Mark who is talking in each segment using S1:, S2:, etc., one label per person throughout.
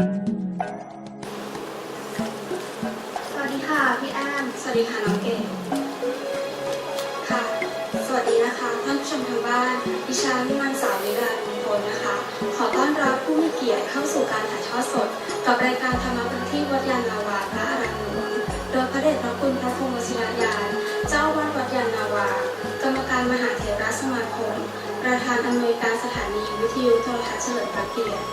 S1: สวัสดีค่ะพี่แอมสวัสดีค่ะน้องเก่งค่ะ สวัสดีนะคะท่านผู้ชมทางบ้าน ดิฉันนางสาววิราลุงพลนะคะ ขอต้อนรับผู้มีเกียรติเข้าสู่การถ่ายทอดสด กับรายการธรรมะพื้นที่วัดยานนาวาพระอารามหลวงโดยพระเดชพระคุณพระพรหมวชิรยานเจ้าวาดวัดยานนาวา กรรมการมหาเถรสมาคม ประธานอำนวยการสถานีวิทยุโทรทัศน์เฉลิมพระเกียรติ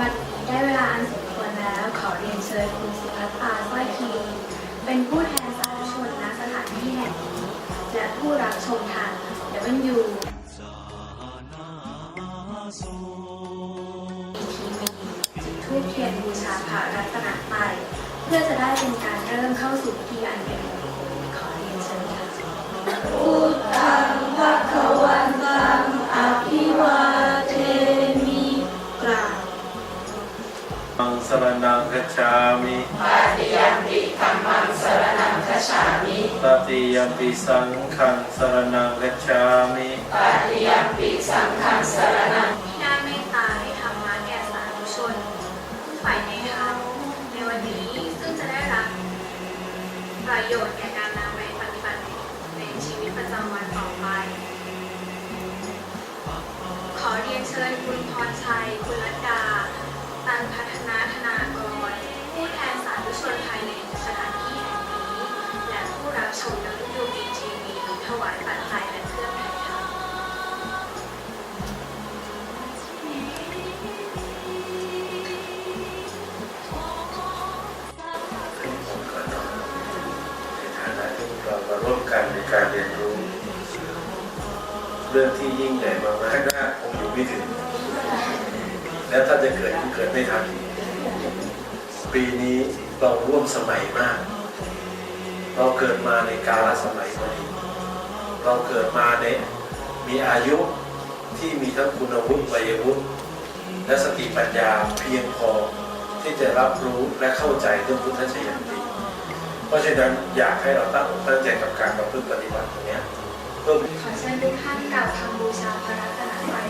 S1: บัดนี้ได้เวลาอันสมควรแล้ว ขอเรียนเชิญคุณสุภัตตาสร้อยคีเป็นผู้แทนสาธุชนณสถานที่แห่งนี้ และผู้รับชมทาง W ทีวีจุดทูปเทียนบูชาพระรัตนตรัยเพื่อจะได้เป็นการเริ่มเข้าสู่พิธีอันเป็นมง นังคั
S2: จฉามิ
S3: ปฏิยัมปิธรรมังสรนังคัจฉามิ
S2: ตติยัมปิสังฆังสรนังคัจฉามิ
S3: ปฏิยัมปิสังฆังสรนัง
S1: ที่ได้เมตตาในธรรมะแก่สาธุชนผู้ฝ่ายในธรรมในวันนี้ซึ่งจะได้รับ ประโยชน์แก่การนำไปปฏิบัติในชีวิตประจำวันต่อไป ขอเรียนเชิญคุณพรชัย คุณรัตดา วายปัจจัยและเครื่องถ่ายทำ
S2: ผมก็ต้องในฐานะที่เรามาร่วมกันในการเรียนรู้ เรื่องที่ยิ่งใหญ่มากๆข้างหน้าคงอยู่ไม่ถึง แล้วถ้าจะเกิดก็เกิดไม่ทันปีนี้เราร่วมสมัยมาก เราเกิดมาในกาลสมัยพอดี เราเกิดมาเนี่ยมีอายุที่มีทั้งคุณวุฒิวัยวุฒิและสติปัญญาเพียงพอที่จะรับรู้และเข้าใจเรื่องพุทธชยันตีเพราะฉะนั้นอยากให้เราตั้งตั้งใจกับการประพฤติปฏิบัติตรงนี้เพื่อ
S1: ขอเชิญทุกท่านกล่าวคำบูชาพระรัตนตรัย